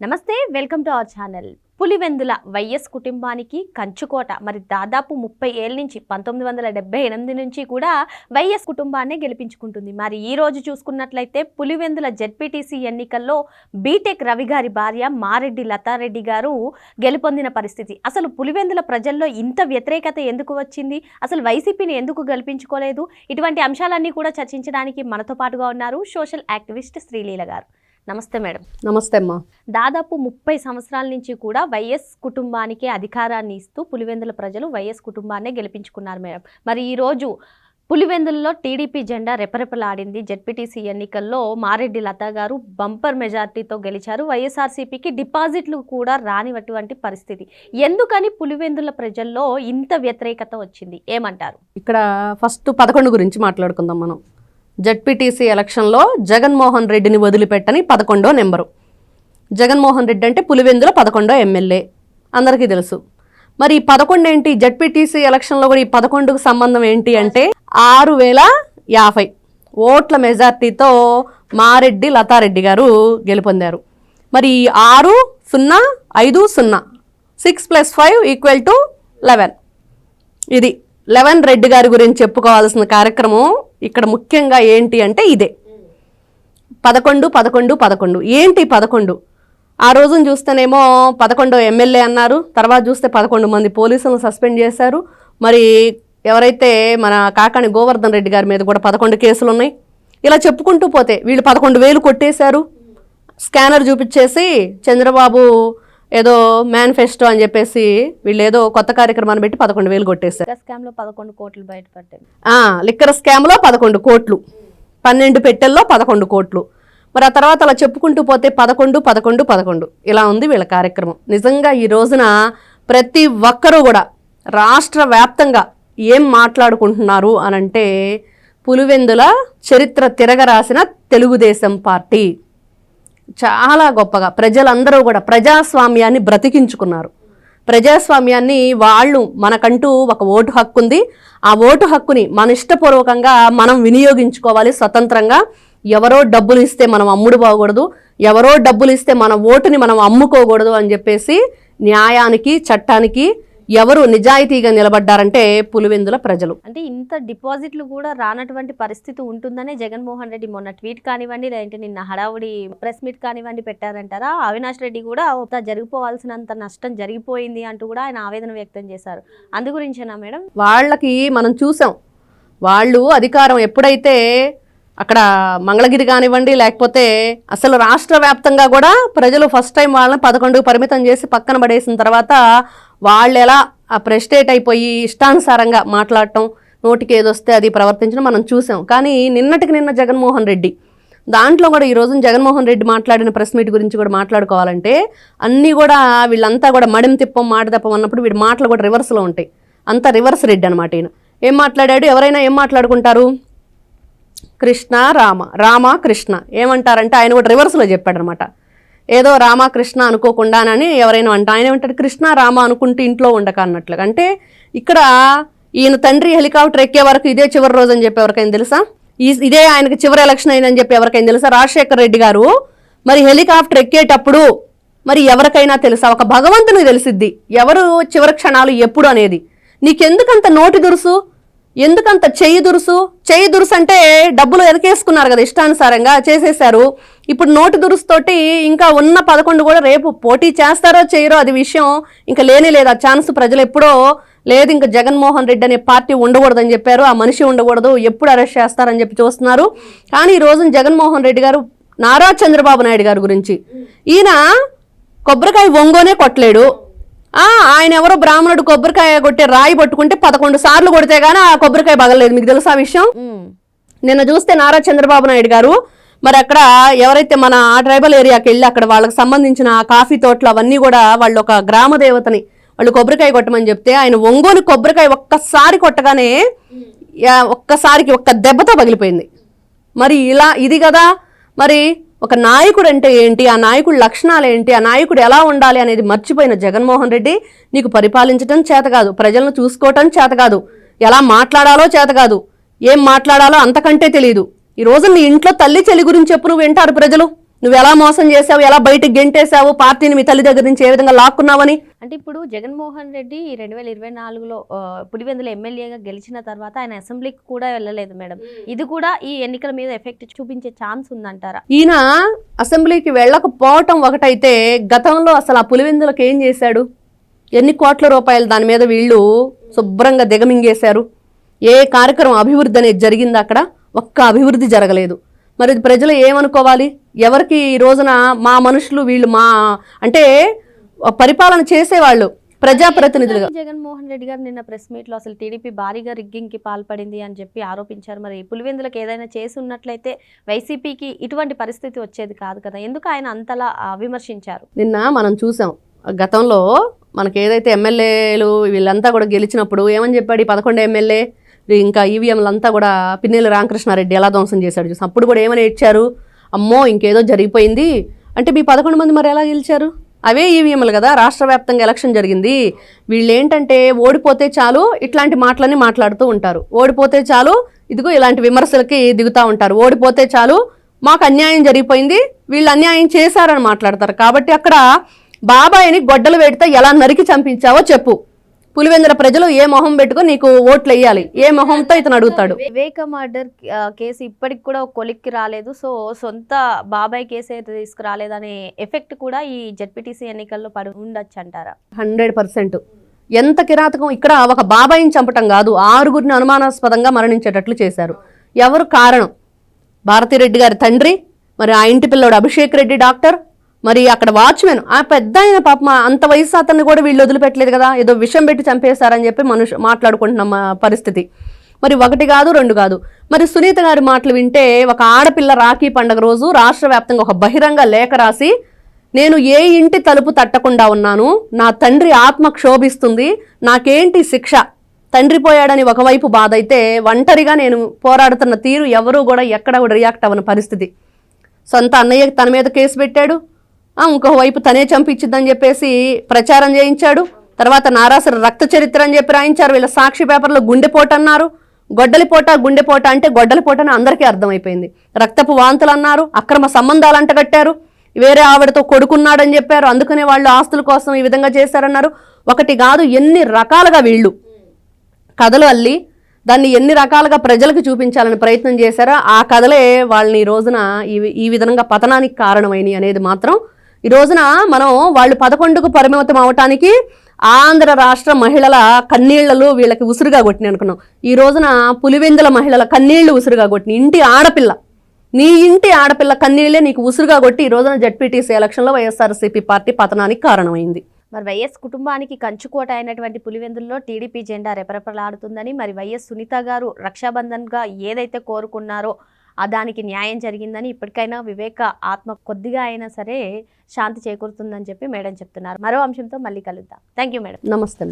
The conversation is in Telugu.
నమస్తే welcome to our channel. Pulivendula YS కుటుంబానికి కంచుకోట మరి దాదాపు ముప్పై ఏళ్ళ నుంచి పంతొమ్మిది వందల డెబ్బై ఎనిమిది నుంచి కూడా వైఎస్ కుటుంబాన్ని గెలిపించుకుంటుంది. మరి ఈ రోజు చూసుకున్నట్లయితే పులివెందుల జెడ్పీటీసీ ఎన్నికల్లో బీటెక్ రవి గారి భార్య మారెడ్డి లతారెడ్డి గారు గెలుపొందిన పరిస్థితి. అసలు పులివెందుల ప్రజల్లో ఇంత వ్యతిరేకత ఎందుకు వచ్చింది? అసలు వైసీపీని ఎందుకు గెలిపించుకోలేదు? ఇటువంటి అంశాలన్నీ కూడా చర్చించడానికి మనతో పాటుగా ఉన్నారు సోషల్ యాక్టివిస్ట్ శ్రీలీల గారు. నమస్తే మేడం. నమస్తే అమ్మా. దాదాపు ముప్పై సంవత్సరాల నుంచి కూడా వైఎస్ కుటుంబానికి అధికారాన్ని ఇస్తూ పులివెందుల ప్రజలు వైఎస్ కుటుంబాన్నే గెలిపించుకున్నారు మేడం. మరి ఈ రోజు పులివెందులలో టీడీపీ జెండా రెపరెపలాడింది. జెడ్పీటీసీ ఎన్నికల్లో మారెడ్డి లత గారు బంపర్ మెజార్టీతో గెలిచారు. వైఎస్ఆర్సీపీకి డిపాజిట్లు కూడా రానివటువంటి పరిస్థితి. ఎందుకని పులివెందుల ప్రజల్లో ఇంత వ్యతిరేకత వచ్చింది? ఏమంటారు? ఇక్కడ ఫస్ట్ పదకొండు గురించి మాట్లాడుకుందాం మనం. జడ్పీటీసీ ఎలక్షన్లో జగన్మోహన్ రెడ్డిని వదిలిపెట్టని పదకొండో నెంబరు. జగన్మోహన్ రెడ్డి అంటే పులివెందుల పదకొండో ఎమ్మెల్యే. అందరికీ తెలుసు. మరి ఈ పదకొండు ఏంటి? జడ్పీటీసీ ఎలక్షన్లో కూడా ఈ పదకొండుకు సంబంధం ఏంటి అంటే ఆరు వేల యాభై ఓట్ల మెజార్టీతో మారెడ్డి లతారెడ్డి గారు గెలుపొందారు. మరి ఆరు సున్నా ఐదు సున్నా six plus five equal to eleven. ఇది లెవెన్ రెడ్డి గారి గురించి చెప్పుకోవాల్సిన కార్యక్రమం ఇక్కడ ముఖ్యంగా ఏంటి అంటే ఇదే. పదకొండు పదకొండు పదకొండు. ఏంటి పదకొండు? ఆ రోజున చూస్తేనేమో పదకొండో ఎమ్మెల్యే అన్నారు. తర్వాత చూస్తే పదకొండు మంది పోలీసులను సస్పెండ్ చేశారు. మరి ఎవరైతే మన కాకాని గోవర్ధన్ రెడ్డి గారి మీద కూడా పదకొండు కేసులు ఉన్నాయి. ఇలా చెప్పుకుంటూ పోతే వీళ్ళు పదకొండు వేలు కొట్టేశారు. స్కానర్ చూపించేసి చంద్రబాబు ఏదో మేనిఫెస్టో అని చెప్పేసి వీళ్ళు ఏదో కొత్త కార్యక్రమాన్ని పెట్టి పదకొండు వేలు కొట్టేశారు. స్కామ్లో పదకొండు కోట్లు బయటపడ్డాయి. లిక్కర్ స్కామ్లో పదకొండు కోట్లు. పన్నెండు పెట్టెల్లో పదకొండు కోట్లు. మరి ఆ తర్వాత అలా చెప్పుకుంటూ పోతే పదకొండు పదకొండు పదకొండు. ఇలా ఉంది వీళ్ళ కార్యక్రమం. నిజంగా ఈ రోజున ప్రతి ఒక్కరూ కూడా రాష్ట్ర వ్యాప్తంగా ఏం మాట్లాడుకుంటున్నారు అనంటే పులివెందుల చరిత్ర తిరగరాసిన తెలుగుదేశం పార్టీ. చాలా గొప్పగా ప్రజలందరూ కూడా ప్రజాస్వామ్యాన్ని బ్రతికించుకున్నారు. ప్రజాస్వామ్యాన్ని వాళ్ళు మనకంటూ ఒక ఓటు హక్కు ఉంది ఆ ఓటు హక్కుని మన ఇష్టపూర్వకంగా మనం వినియోగించుకోవాలి స్వతంత్రంగా. ఎవరో డబ్బులు ఇస్తే మనం అమ్ముడు పోకూడదు ఎవరో డబ్బులు ఇస్తే మన ఓటుని మనం అమ్ముకోకూడదు అని చెప్పేసి న్యాయానికి చట్టానికి ఎవరు నిజాయితీగా నిలబడ్డారంటే పులివెందుల ప్రజలు. అంటే ఇంత డిపాజిట్లు కూడా రానటువంటి పరిస్థితి ఉంటుందనే జగన్మోహన్ రెడ్డి మొన్న ట్వీట్ కానివ్వండి లేదంటే నిన్న హడావుడి ప్రెస్ మీట్ కానివ్వండి పెట్టారంటారా? అవినాష్ రెడ్డి కూడా ఒక జరిగిపోవాల్సినంత నష్టం జరిగిపోయింది అంటూ కూడా ఆయన ఆవేదన వ్యక్తం చేశారు. అందు గురించేనా మేడం? వాళ్ళకి మనం చూసాం. వాళ్ళు అధికారం ఎప్పుడైతే అక్కడ మంగళగిరి కానివ్వండి లేకపోతే అసలు రాష్ట్ర వ్యాప్తంగా కూడా ప్రజలు ఫస్ట్ టైం వాళ్ళని పదకొండుకు పరిమితం చేసి పక్కన పడేసిన తర్వాత వాళ్ళు ఎలా ఆ ప్రెస్టేట్ అయిపోయి ఇష్టానుసారంగా మాట్లాడటం నోటికి ఏదొస్తే అది ప్రవర్తించడం మనం చూసాం. కానీ నిన్నటికి నిన్న జగన్మోహన్ రెడ్డి దాంట్లో కూడా ఈ రోజున జగన్మోహన్ రెడ్డి మాట్లాడిన ప్రెస్ మీట్ గురించి కూడా మాట్లాడుకోవాలంటే అన్నీ కూడా వీళ్ళంతా కూడా మడిం తిప్పం మాట తప్పం అన్నప్పుడు వీడి మాటలు కూడా రివర్స్లో ఉంటాయి. అంతా రివర్స్ రెడ్డి అనమాట ఈయన. ఏం మాట్లాడాడు? ఎవరైనా ఏం మాట్లాడుకుంటారు? కృష్ణ రామ. రామ కృష్ణ. ఏమంటారంటే ఆయన కూడా రివర్స్లో చెప్పాడనమాట. ఏదో రామ కృష్ణ అనుకోకుండానని ఎవరైనా అంట ఆయన ఏమంటాడు కృష్ణ రామ అనుకుంటూ ఇంట్లో ఉండక అన్నట్లుగా. అంటే ఇక్కడ ఈయన తండ్రి హెలికాప్టర్ ఎక్కే వరకు ఇదే చివరి రోజు అని చెప్పి ఎవరికైనా తెలుసా? ఈ ఇదే ఆయనకి చివరి ఎలక్షన్ అయిందని చెప్పి ఎవరికైనా తెలుసా? రాజశేఖర రెడ్డి గారు మరి హెలికాప్టర్ ఎక్కేటప్పుడు మరి ఎవరికైనా తెలుసా? ఒక భగవంతుని తెలిసిద్ది ఎవరు చివరి క్షణాలు ఎప్పుడు అనేది. నీకెందుకంత నోటి దురుసు? ఎందుకంత చెయ్యి దురుసు? చెయ్యి దురుసు అంటే డబ్బులు ఎదకేసుకున్నారు కదా ఇష్టానుసారంగా చేసేశారు. ఇప్పుడు నోటి దురుసుతోటి ఇంకా ఉన్న పదకొండు కూడా రేపు పోటీ చేస్తారో చేయరో అది విషయం ఇంకా లేనే లేదు. ఆ ఛాన్స్ ప్రజలు ఎప్పుడో లేదు ఇంకా జగన్మోహన్ రెడ్డి అనే పార్టీ ఉండకూడదని చెప్పారు. ఆ మనిషి ఉండకూడదు ఎప్పుడు అరెస్ట్ చేస్తారని చెప్పి చూస్తున్నారు. కానీ ఈ రోజున జగన్మోహన్ రెడ్డి గారు నారా చంద్రబాబు నాయుడు గారి గురించి. ఈయన కొబ్బరికాయ ఒంగోనే కొట్టలేడు. ఆయన ఎవరో బ్రాహ్మణుడు కొబ్బరికాయ కొట్టే రాయి పట్టుకుంటే పదకొండు సార్లు కొడితే గానీ ఆ కొబ్బరికాయ పగలలేదు మీకు తెలుసా ఆ విషయం నిన్న చూస్తే నారా చంద్రబాబు నాయుడు గారు మరి అక్కడ ఎవరైతే మన ఆ ట్రైబల్ ఏరియాకి వెళ్ళి అక్కడ వాళ్ళకి సంబంధించిన ఆ కాఫీ తోటలు అవన్నీ కూడా వాళ్ళు ఒక గ్రామ దేవతని వాళ్ళు కొబ్బరికాయ కొట్టమని చెప్తే ఆయన ఒంగోలు కొబ్బరికాయ ఒక్కసారి కొట్టగానే ఒక్కసారికి ఒక్క దెబ్బతో పగిలిపోయింది. మరి ఇలా ఇది కదా? మరి ఒక నాయకుడు అంటే ఏంటి? ఆ నాయకుడి లక్షణాలు ఏంటి? ఆ నాయకుడు ఎలా ఉండాలి అనేది మర్చిపోయిన జగన్మోహన్ రెడ్డి నీకు పరిపాలించడం చేత కాదు ప్రజలను చూసుకోవటం చేత కాదు ఎలా మాట్లాడాలో చేత కాదు ఏం మాట్లాడాలో అంతకంటే తెలియదు ఈ రోజు నీ ఇంట్లో తల్లి చెల్లి గురించి చెప్పు నువ్వు వింటారు ప్రజలు. నువ్వు ఎలా మోసం చేసావు ఎలా బయటకు గెంటేశావు? పార్టీని మీ తల్లి దగ్గర నుంచి ఏ విధంగా లాక్కున్నావని? అంటే ఇప్పుడు జగన్మోహన్ రెడ్డి రెండు వేల ఇరవై నాలుగులో పులివెందుల ఎమ్మెల్యేగా గెలిచిన తర్వాత ఆయన అసెంబ్లీకి కూడా వెళ్ళలేదు మేడం. ఇది కూడా ఈ ఎన్నికల మీద ఎఫెక్ట్ చూపించే ఛాన్స్ ఉందంటారా? ఈయన అసెంబ్లీకి వెళ్ళకపోవటం ఒకటైతే గతంలో అసలు ఆ పులివెందులకు ఏం చేశాడు? ఎన్ని కోట్ల రూపాయలు దాని మీద వీళ్ళు శుభ్రంగా దిగమింగేశారు? ఏ కార్యక్రమం అభివృద్ధి అనేది జరిగింది అక్కడ? ఒక్క అభివృద్ధి జరగలేదు. మరి ప్రజలు ఏమనుకోవాలి? ఎవరికి ఈ రోజున మా మనుషులు వీళ్ళు మా అంటే పరిపాలన చేసేవాళ్ళు ప్రజాప్రతినిధులుగా? జగన్మోహన్ రెడ్డి గారు నిన్న ప్రెస్ మీట్లో అసలు టీడీపీ భారీగా రిగ్గింగ్కి పాల్పడింది అని చెప్పి ఆరోపించారు. మరి పులివెందులకు ఏదైనా చేసి ఉన్నట్లయితే వైసీపీకి ఇటువంటి పరిస్థితి వచ్చేది కాదు కదా. ఎందుకు ఆయన అంతలా విమర్శించారు? నిన్న మనం చూసాం. గతంలో మనకి ఏదైతే ఎమ్మెల్యేలు వీళ్ళంతా కూడా గెలిచినప్పుడు ఏమని చెప్పాడు ఈ పదకొండు ఎమ్మెల్యే? ఇంకా ఈవీఎంలంతా కూడా పిన్నెల రామకృష్ణారెడ్డి ఎలా ధ్వంసం చేశాడు చూసాం. అప్పుడు కూడా ఏమని ఇచ్చారు అమ్మో ఇంకేదో జరిగిపోయింది. అంటే మీ పదకొండు మంది మరి ఎలా గెలిచారు? అవే ఈవీఎంలు కదా రాష్ట్ర వ్యాప్తంగా ఎలక్షన్ జరిగింది. వీళ్ళు ఏంటంటే ఓడిపోతే చాలు ఇట్లాంటి మాటలని మాట్లాడుతూ ఉంటారు. ఓడిపోతే చాలు ఇదిగో ఇలాంటి విమర్శలకి దిగుతూ ఉంటారు. ఓడిపోతే చాలు మాకు అన్యాయం జరిగిపోయింది వీళ్ళు అన్యాయం చేశారని మాట్లాడతారు. కాబట్టి అక్కడ బాబాయిని గొడ్డలు పెడితే ఎలా నరికి చంపించావో చెప్పు. పులివెందుల ప్రజలు ఏ మొహం పెట్టుకొని నీకు ఓట్లు వేయాలి ఏ మొహంతో ఇతను అడుగుతాడు? వివేక మర్డర్ కేసు ఇప్పటికి కూడా ఒక కొలిక్కి రాలేదు. సో సొంత బాబాయ్ కేసు అయితే తీసుకురాలేదనే ఎఫెక్ట్ కూడా ఈ జెడ్పీటీసీ ఎన్నికల్లో పడి ఉండొచ్చు అంటారా హండ్రెడ్ పర్సెంట్. ఎంత కిరాతకం? ఇక్కడ ఒక బాబాయిని చంపటం కాదు ఆరుగురిని అనుమానాస్పదంగా మరణించేటట్లు చేశారు. ఎవరు కారణం? భారతిరెడ్డి గారి తండ్రి మరి ఆ ఇంటి పిల్లోడు అభిషేక్ రెడ్డి డాక్టర్ మరి అక్కడ వాచ్మెన్ ఆ పెద్ద ఆయన పాపం అంత వయసు అతన్ని కూడా వీళ్ళు వదిలిపెట్టలేదు కదా ఏదో విషం పెట్టి చంపేశారని చెప్పి మనుషు మాట్లాడుకుంటున్నాం పరిస్థితి. మరి ఒకటి కాదు రెండు కాదు. మరి సునీత గారి మాటలు వింటే ఒక ఆడపిల్ల రాఖీ పండగ రోజు రాష్ట్ర వ్యాప్తంగా ఒక బహిరంగ లేఖ రాసి నేను ఏ ఇంటి తలుపు తట్టకుండా ఉన్నాను నా తండ్రి ఆత్మ క్షోభిస్తుంది నాకేంటి శిక్ష? తండ్రి పోయాడని ఒకవైపు బాధ అయితే ఒంటరిగా నేను పోరాడుతున్న తీరు ఎవరూ కూడా ఎక్కడ రియాక్ట్ అవ్వని పరిస్థితి. సొంత అన్నయ్య తన మీద కేసు పెట్టాడు ఇంకోవైపు ఇంకో వైపు తనే చంపించిద్దని చెప్పేసి ప్రచారం చేయించాడు. తర్వాత నారాసుర రక్త చరిత్ర అని చెప్పి రాయించారు. వీళ్ళ సాక్షి పేపర్లో గుండెపోటు అన్నారు. గొడ్డలిపోట గుండెపోట అంటే గొడ్డలిపోట అని అందరికీ అర్థమైపోయింది. రక్తపు వాంతులు అన్నారు. అక్రమ సంబంధాలు అంటగట్టారు వేరే ఆవిడతో కొడుకున్నాడని చెప్పారు. అందుకనే వాళ్ళు ఆస్తుల కోసం ఈ విధంగా చేశారన్నారు. ఒకటి కాదు ఎన్ని రకాలుగా వీళ్ళు కథలు అల్లి దాన్ని ఎన్ని రకాలుగా ప్రజలకు చూపించాలని ప్రయత్నం చేశారో ఆ కథలే వాళ్ళని ఈ రోజున ఈ ఈ విధంగా పతనానికి కారణమైనవి అనేది మాత్రం ఈ రోజున మనం వాళ్ళు పదకొండుకు పరిమితం అవటానికి ఆంధ్ర రాష్ట్ర మహిళల కన్నీళ్ళలో వీళ్ళకి ఉసురుగా కొట్టిన అనుకున్నాం. ఈ రోజున పులివెందుల మహిళల కన్నీళ్ళు ఉసురుగా కొట్టిన ఇంటి ఆడపిల్ల. నీ ఇంటి ఆడపిల్ల కన్నీళ్ళే నీకు ఉసురుగా కొట్టి ఈ రోజున జడ్పీటీసీ ఎలక్షన్లో వైఎస్ఆర్సీపీ పార్టీ పతనానికి కారణమైంది. మరి వైఎస్ కుటుంబానికి కంచుకోట అయినటువంటి పులివెందుల్లో టీడీపీ జెండా రెపరెపలాడుతుందని మరి వైఎస్ సునీత గారు రక్షాబంధన్గా ఏదైతే కోరుకున్నారో దానికి న్యాయం జరిగిందని ఇప్పటికైనా వివేక ఆత్మ కొద్దిగా అయినా సరే శాంతి చేకూరుతుందని చెప్పి మేడం చెప్తున్నారు. మరో అంశంతో మళ్ళీ కలుద్దాం. థ్యాంక్ యూ మేడం నమస్తే